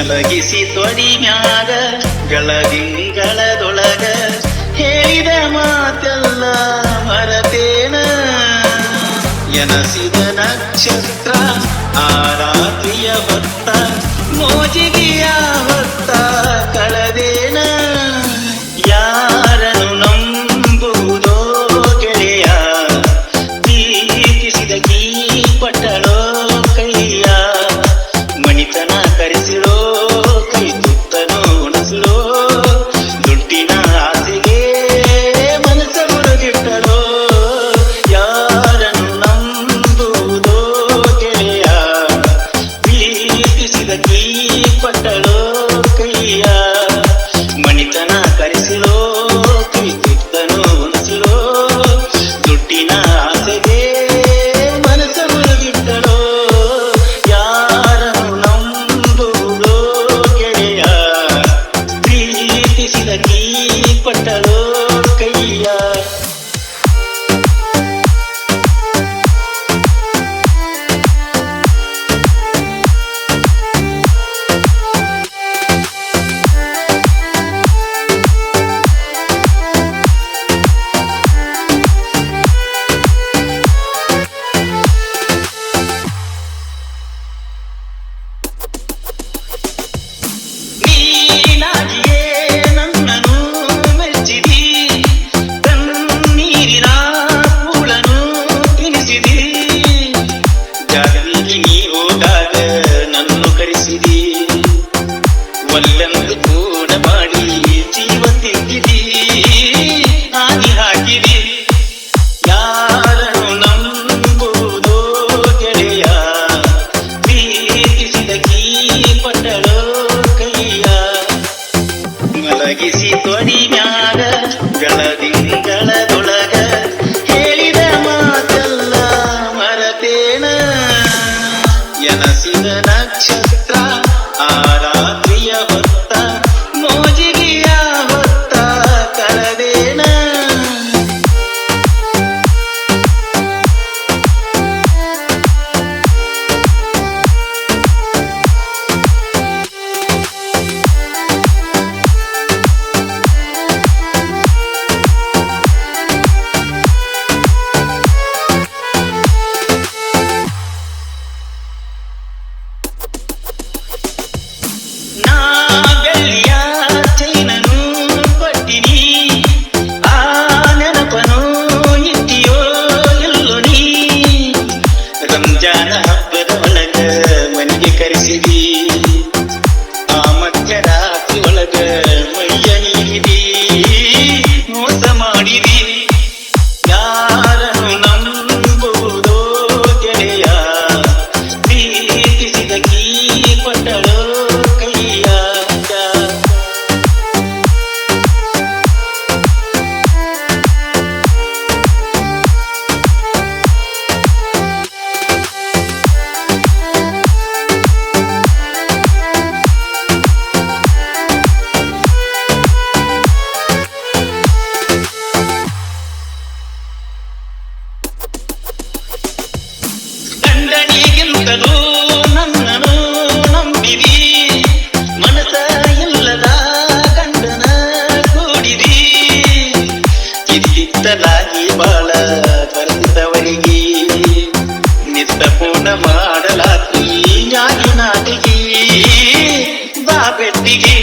ಮಲಗಿಸಿ ತೊಡಿ ಮ್ಯಾಗ ಗಳದಿಂಗಳದೊಳಗ ಹೇಳಿದ ಮಾತೆಲ್ಲ ಮರತೇನ. ಎನಸಿದ ನಕ್ಷತ್ರ ಆರಾತ್ರಿಯ ಭಕ್ತ ಮೋಜಿಗೆಯ Yeah. കൊല്ലം കൂടെ പാടി ജീവത്തിൽ ರಂಜಾನ ಹಬ್ಬದ ಒಳಗ ಮನೆಗೆ ಕರೆಸಿದೀ. ಗುಣ ಮಾಡಲಾತಿ ಜ್ಞಾನಿನಾಥಿಗೆ ಬಾಬೆತ್ತಿಗೆ